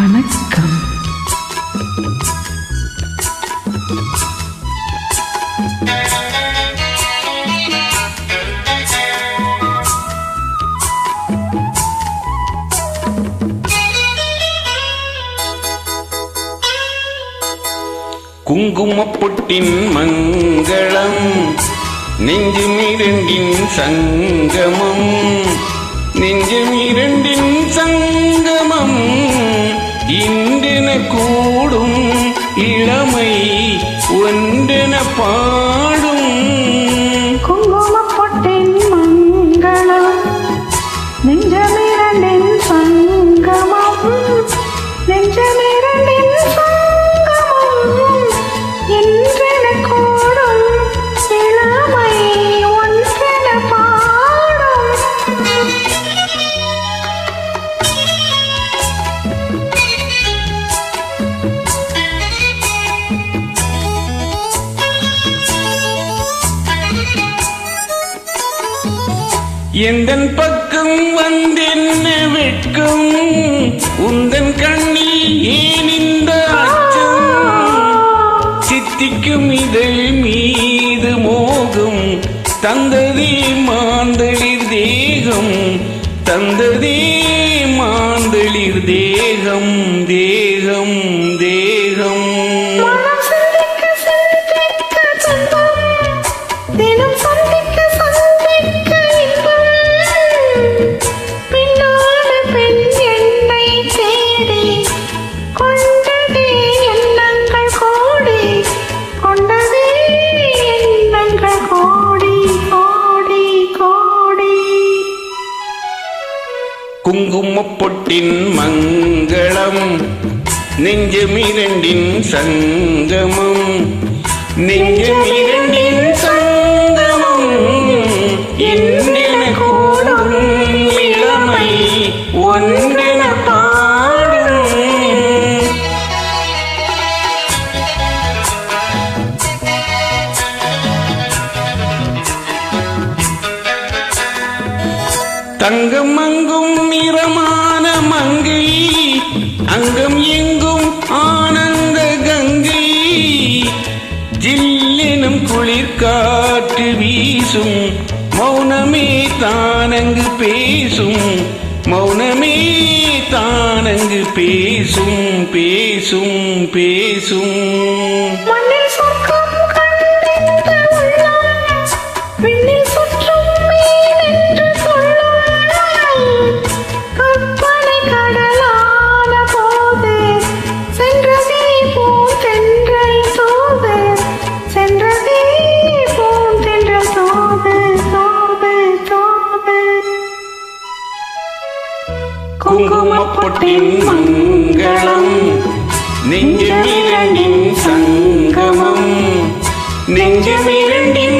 வணக்கம் குங்குமப்பொட்டின் மங்களம் நெஞ்சுமிரண்டின் சங்கமம். இளமை ஒன்றென பாடும். குங்குமப்பொட்டின் மங்களம் நெஞ்சமிரண்டின் சங்கமம். நெஞ்சமிரண்டின் எந்தன் பக்கம் வந்தென்ன வெட்கும்? உந்தன் கண்ணில் ஏன் இந்த அச்சம்? சித்திக்கும் இதழ் மீது மோகம் தந்ததே மாந்தளிர் தேகம் தந்ததே மாந்தளிர் தேகம் தேகம் தேகம். குங்குமப்பொட்டின் மங்களம் நெஞ்சமிரண்டின் சங்கமம். நெஞ்சமிரண்டின் தங்கம் அங்கும் நிறமான மங்கை அங்கம் எங்கும் ஆனந்த கங்கை ஜில்லினும் குளிர் காற்று வீசும் மௌனமே தானங்கு பேசும் மௌனமே தானங்கு பேசும் பேசும் பேசும். പാപ്പൊട്ടി മംഗളം നെഞ്ചമിരണ്ടിൻ സംഗമം. നെഞ്ചമിരണ്ടിൻ